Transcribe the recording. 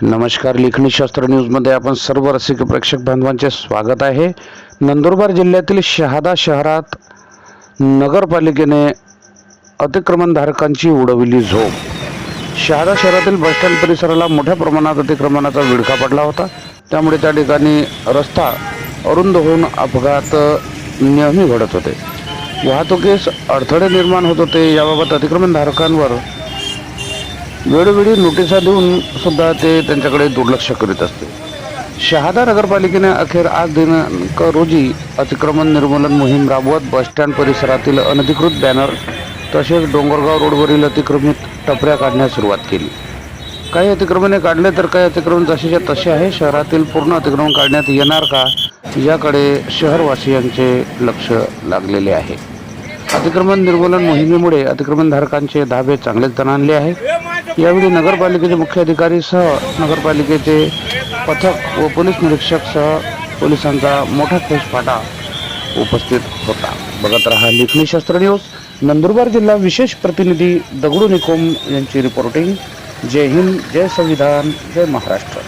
नमस्कार लेखणी शास्त्र न्यूजमध्ये आपण सर्व रसिक प्रेक्षक बांधवांचे स्वागत आहे. नंदुरबार जिल्ह्यातील शहादा शहरात नगरपालिकेने अतिक्रमणधारकांची उडविली झोप. शहादा शहरातील बसस्टँड परिसराला मोठ्या प्रमाणात अतिक्रमणाचा विळखा पडला होता. त्यामुळे त्या ठिकाणी रस्ता अरुंद होऊन अपघात नेहमी घडत होते. वाहतुकीस अडथळे निर्माण होत होते. याबाबत अतिक्रमणधारकांवर वेळोवेळी नोटिसा देऊन सुद्धा ते त्यांच्याकडे दुर्लक्ष करीत असते. शहादा नगरपालिकेने अखेर आज दिनांक रोजी अतिक्रमण निर्मूलन मोहीम राबवत बसस्टँड परिसरातील अनधिकृत बॅनर तसेच डोंगरगाव रोडवरील अतिक्रमित टपऱ्या काढण्यास सुरुवात केली. काही अतिक्रमणे काढले तर काही अतिक्रमण जसेच्या तसे आहे. शहरातील पूर्ण अतिक्रमण काढण्यात येणार का याकडे शहरवासियांचे लक्ष लागलेले आहे. अतिक्रमण निर्मूलन मोहिमेमुळे अतिक्रमणधारकांचे धाबे चांगलेच तणाणले आहे. यावेळी नगरपालिकेचे मुख्य सह नगरपालिकेचे पथक व पोलीस निरीक्षकसह पोलिसांचा मोठा फेसफाटा उपस्थित होता. बघत रहा लेखणी शस्त्र न्यूज नंदुरबार जिल्हा विशेष प्रतिनिधी दगडू निकोम यांची रिपोर्टिंग जय हिंद जय संविधान जय महाराष्ट्र.